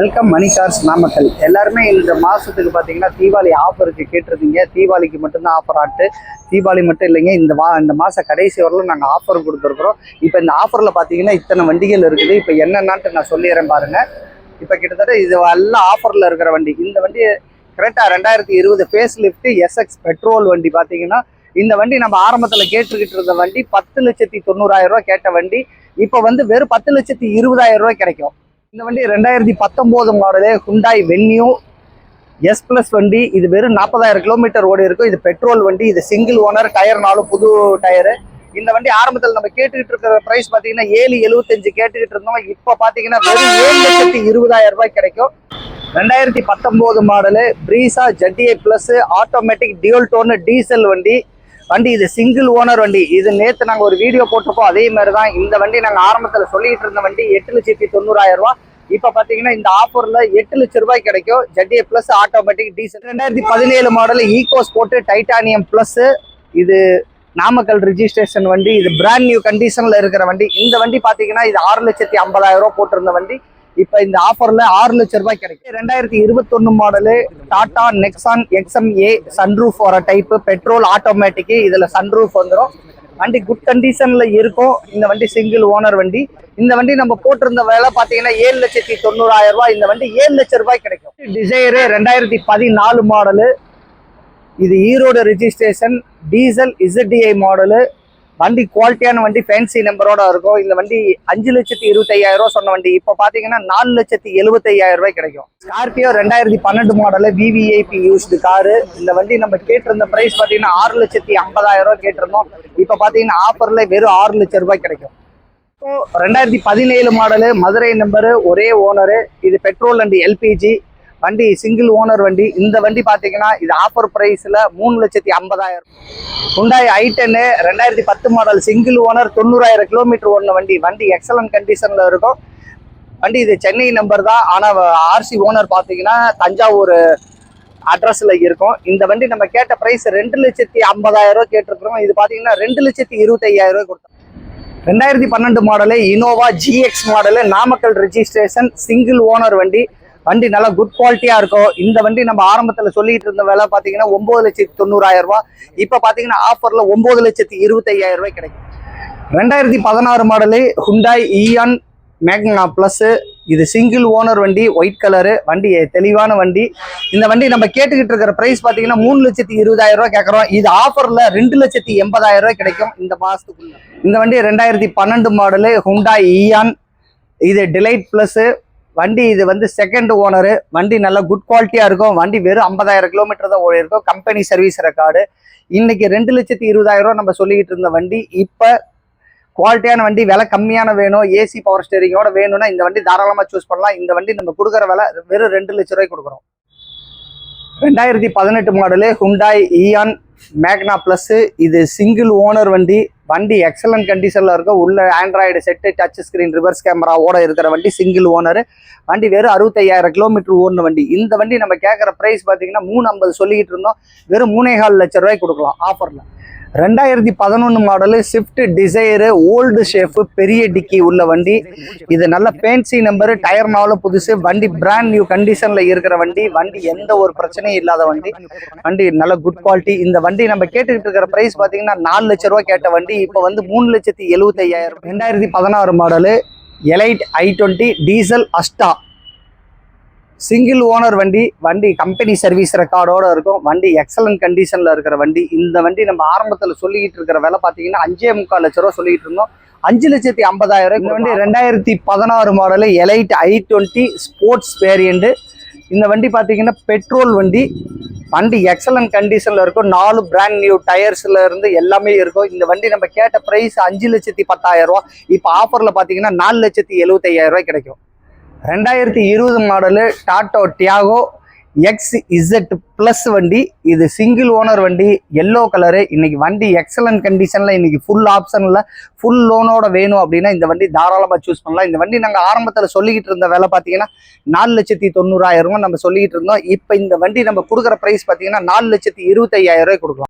Welcome மணி cars Namakkal எல்லாருமே இந்த மாதத்துக்கு பார்த்தீங்கன்னா தீபாவளி ஆஃபருக்கு கேட்டிருந்தீங்க. தீபாவளிக்கு மட்டும்தான் ஆஃபர் ஆட்டு. தீபாவளி மட்டும் இல்லைங்க இந்த வா இந்த மாதம் கடைசி வரலும் நாங்கள் ஆஃபர் கொடுத்துருக்குறோம். இப்போ இந்த ஆஃபரில் பார்த்தீங்கன்னா இத்தனை வண்டிகள் இருக்குது. இப்போ என்னென்னான்ட்டு நான் சொல்லிடுறேன் பாருங்கள் இப்போ கிட்டத்தட்ட இது எல்லாம் ஆஃபரில் இருக்கிற வண்டி. இந்த வண்டி கரெக்டாக ரெண்டாயிரத்தி இருபது ஃபேஸ் லிஃப்ட்டு எஸ்எக்ஸ் பெட்ரோல் வண்டி பார்த்தீங்கன்னா இந்த வண்டி நம்ம ஆரம்பத்தில் கேட்டுக்கிட்டு இருந்த வண்டி பத்து லட்சத்தி தொண்ணூறாயிரம் ரூபா கேட்ட வண்டி. இப்போ வந்து வெறும் பத்து லட்சத்தி இருபதாயிரம் ரூபா கிடைக்கும். இந்த வண்டி ரெண்டாயிரத்தி பத்தொம்போது model Hyundai Venue S plus வண்டி. இது வெறும் நாற்பதாயிரம் கிலோமீட்டர் ஓடி இருக்கும். இது பெட்ரோல் வண்டி. இது சிங்கிள் ஓனர் டயர்னாலும் புது டயரு இந்த வண்டி ஆரம்பத்தில் நம்ம கேட்டுக்கிட்டு இருக்கிற ப்ரைஸ் பார்த்தீங்கன்னா ஏழு எழுபத்தஞ்சு கேட்டுக்கிட்டு இருந்தோம். இப்போ பார்த்தீங்கன்னா வெறும் ஏழு லட்சத்தி இருபதாயிரம் ரூபாய் கிடைக்கும். ரெண்டாயிரத்தி பத்தொம்போது model Brezza ZDI plus automatic dual tone diesel வண்டி. வண்டி இது சிங்கிள் ஓனர் வண்டி. இது நேற்று நாங்கள் ஒரு வீடியோ போட்டிருப்போம் அதே மாதிரி தான் இந்த வண்டி நாங்கள் ஆரம்பத்தில் சொல்லிட்டு இருந்த வண்டி எட்டு லட்சத்தி தொண்ணூறாயிரம் ரூபா இப்போ பார்த்தீங்கன்னா இந்த ஆஃபரில் எட்டு லட்ச ரூபாய் கிடைக்கும். ஜெட்ஏ ப்ளஸ் ஆட்டோமேட்டிக் டீசல் ரெண்டாயிரத்தி பதினேழு model EcoSport titanium plus இது நாமக்கல் ரிஜிஸ்ட்ரேஷன் வண்டி. இது பிராண்ட் நியூ கண்டிஷனில் இருக்கிற வண்டி. இந்த வண்டி பார்த்தீங்கன்னா இது ஆறு லட்சத்தி ஐம்பதாயிரம் ரூபா போட்டிருந்த வண்டி. இப்போ இந்த ஆஃபர்ல ஆறு லட்சம் ரூபாய் கிடைக்கும். ரெண்டாயிரத்தி இருபத்தொன்னு model Tata Nexon XM A sunroof வர டைப்பு பெட்ரோல் ஆட்டோமேட்டிக் இதுல சன்ரூஃப் வந்துடும் வண்டி குட் கண்டிஷன்ல இருக்கும். இந்த வண்டி சிங்கிள் ஓனர் வண்டி. இந்த வண்டி நம்ம போட்டிருந்த விலை பார்த்தீங்கன்னா ஏழு லட்சத்தி தொண்ணூறாயிரம் ரூபாய். இந்த வண்டி ஏழு லட்சம் ரூபாய் கிடைக்கும். டிசைரு ரெண்டாயிரத்தி பதினாலு மாடலு. இது Erode registration diesel ZDI model வண்டி குவாலிட்டியான வண்டி ஃபேன்சி நம்பரோட இருக்கும். இந்த வண்டி அஞ்சு லட்சத்தி இருபத்தையாயிரம் ரூபா சொன்ன வண்டி. இப்போ பார்த்தீங்கன்னா நாலு லட்சத்தி எழுபத்தையாயிரம் ரூபாய் கிடைக்கும். ஸ்கார்பியோ ரெண்டாயிரத்தி பன்னெண்டு மாடலு விவிஐபி யூஸ்டு காரு இந்த வண்டி நம்ம கேட்டிருந்த பிரைஸ் பார்த்தீங்கன்னா ஆறு லட்சத்தி ஐம்பதாயிரம் ரூபாய் கேட்டிருந்தோம். இப்போ பார்த்தீங்கன்னா ஆஃபரில் வெறும் ஆறு லட்சம் ரூபாய் கிடைக்கும். இப்போ ரெண்டாயிரத்தி பதினேழு மாடலு மதுரை நம்பரு ஒரே ஓனரு இது பெட்ரோல் அண்ட் எல்பிஜி வண்டி சிங்கிள் ஓனர் வண்டி. இந்த வண்டி பார்த்தீங்கன்னா இது ஆஃபர் ப்ரைஸில் மூணு லட்சத்தி ஐம்பதாயிரம். ஹுண்டாய் ஐ டென்னு ரெண்டாயிரத்தி பத்து மாடல் சிங்கிள் ஓனர் தொண்ணூறாயிரம் கிலோமீட்டர் ஓடின வண்டி. வண்டி எக்ஸலன்ட் கண்டிஷனில் இருக்கும். வண்டி இது சென்னை நம்பர் தான். ஆனால் ஆர்சி ஓனர் பார்த்தீங்கன்னா தஞ்சாவூர் அட்ரஸில் இருக்கும். இந்த வண்டி நம்ம கேட்ட ப்ரைஸ் ரெண்டு லட்சத்தி ஐம்பதாயிரம் ரூபாய் கேட்டிருக்கிறோம். இது பார்த்தீங்கன்னா ரெண்டு லட்சத்தி இருபத்தையாயிரம் ரூபாய் கொடுத்தோம். ரெண்டாயிரத்தி பன்னெண்டு model Innova GX model Namakkal registration single owner வண்டி. வண்டி நல்லா குட் குவாலிட்டியா இருக்கும் இந்த வண்டி நம்ம ஆரம்பத்துல சொல்லிட்டு இருந்த விலை பாத்தீங்கன்னா ஒன்பது லட்சத்தி தொண்ணூறாயிரம் ரூபாய். இப்ப பாத்தீங்கன்னா ஆஃபர்ல ஒன்பது லட்சத்தி இருபத்தையாயிரம் ரூபாய் கிடைக்கும் ரெண்டாயிரத்தி பதினாறு model Hyundai Eon Magna plus இது சிங்கிள் ஓனர் வண்டி ஒயிட் கலரு வண்டி தெளிவான வண்டி. இந்த வண்டி நம்ம கேட்டுக்கிட்டு இருக்கிற பிரைஸ் பார்த்தீங்கன்னா மூணு லட்சத்தி இருபதாயிரம் ரூபாய் கேட்குறோம் இது ஆஃபர்ல ரெண்டு லட்சத்தி எண்பதாயிரம் ரூபாய் கிடைக்கும் இந்த மாதத்துக்குள்ள இந்த வண்டி ரெண்டாயிரத்தி பன்னெண்டு மாடலு ஹுண்டாய் இயான் இது டிலைட் பிளஸ் வண்டி இது வந்து செகண்ட் ஓனரு வண்டி நல்லா குட் குவாலிட்டியாக இருக்கும். வண்டி வெறும் ஐம்பதாயிரம் கிலோமீட்டர் தான் ஓடி இருக்கும். கம்பெனி சர்வீஸ் ரெக்கார்டு இன்னைக்கு ரெண்டு லட்சத்தி இருபதாயிரம் ரூபா நம்ம சொல்லிக்கிட்டு இருந்த வண்டி இப்போ குவாலிட்டியான வண்டி விலை கம்மியான வேணும். ஏசி பவர் ஸ்டேரிங்கோட வேணும்னா இந்த வண்டி தாராளமாக சூஸ் பண்ணலாம். இந்த வண்டி நம்ம கொடுக்குற விலை வெறும் ரெண்டு லட்ச ரூபாய் கொடுக்குறோம். ரெண்டாயிரத்தி பதினெட்டு model Hyundai Eon Magna plus இது சிங்கிள் ஓனர் வண்டி. வண்டி எக்ஸலன்ட் கண்டிஷனில் இருக்கும். உள்ள Android set touch screen reverse கேமராவோட இருக்கிற வண்டி சிங்கிள் ஓனர் வண்டி வெறும் அறுபத்தையாயிரம் கிலோமீட்டர் ஓடின வண்டி. இந்த வண்டி நம்ம கேட்குற ப்ரைஸ் பார்த்தீங்கன்னா மூணு ஐம்பது சொல்லிக்கிட்டு இருந்தோம். வெறும் மூணே கால் லட்ச ரூபாய் கொடுக்கலாம் ஆஃபரில் ரெண்டாயிரத்தி பதினொன்று model Swift Dzire old shape பெரிய டிக்கி உள்ள வண்டி. இது நல்ல ஃபேன்சி நம்பரு டயர் மாவில் புதுசு வண்டி பிராண்ட் நியூ கண்டிஷனில் இருக்கிற வண்டி வண்டி எந்த ஒரு பிரச்சனையும் இல்லாத வண்டி. வண்டி நல்ல குட் குவாலிட்டி இந்த வண்டி நம்ம கேட்டுக்கிட்டு இருக்கிற ப்ரைஸ் பார்த்தீங்கன்னா நாலு லட்ச ரூபா கேட்ட வண்டி. இப்போ வந்து மூணு லட்சத்தி எழுபத்தையாயிரம் ரெண்டாயிரத்தி பதினாறு model Elite i twenty diesel Asta single owner வண்டி வண்டி கம்பெனி சர்வீஸ் ரெக்கார்டோட இருக்கும். வண்டி எக்ஸலன்ட் கண்டிஷனில் இருக்கிற வண்டி. இந்த வண்டி நம்ம ஆரம்பத்தில் சொல்லிக்கிட்டு இருக்கிற விலை பார்த்தீங்கன்னா அஞ்சே முக்கால் லட்ச ரூபா சொல்லிட்டு இருந்தோம். அஞ்சு லட்சத்தி ஐம்பதாயிரம் இந்த வண்டி ரெண்டாயிரத்தி பதினாறு model Elite i twenty sports variant இந்த வண்டி பார்த்தீங்கன்னா பெட்ரோல் வண்டி. வண்டி எக்ஸலன்ட் கண்டிஷனில் இருக்கும். நாலு பிராண்ட் நியூ டயர்ஸ்ல இருந்து எல்லாமே இருக்கும். இந்த வண்டி நம்ம கேட்ட ப்ரைஸ் அஞ்சு லட்சத்தி பத்தாயிரம் ரூபா. இப்போ ஆஃபரில் பார்த்தீங்கன்னா நாலு லட்சத்தி எழுபத்தையாயிரம் ரூபாய் கிடைக்கும். ரெண்டாயிரத்தி இருபது model Tata Tiago X Z plus வண்டி. இது சிங்கிள் ஓனர் வண்டி எல்லோ கலரு இன்னைக்கு வண்டி எக்ஸலன்ட் கண்டிஷனில் இன்னைக்கு ஃபுல் ஆப்ஷனில் ஃபுல் லோனோட வேணும் அப்படின்னா இந்த வண்டி தாராளமாக சூஸ் பண்ணலாம். இந்த வண்டி நாங்கள் ஆரம்பத்தில் சொல்லிக்கிட்டு இருந்த வேலை பார்த்தீங்கன்னா நாலு லட்சத்தி தொண்ணூறாயிரம் நம்ம சொல்லிக்கிட்டு இருந்தோம். இப்போ இந்த வண்டி நம்ம கொடுக்குற ப்ரைஸ் பார்த்தீங்கன்னா நாலு லட்சத்தி இருபத்தையாயிரம் ரூபாய் கொடுக்கலாம்.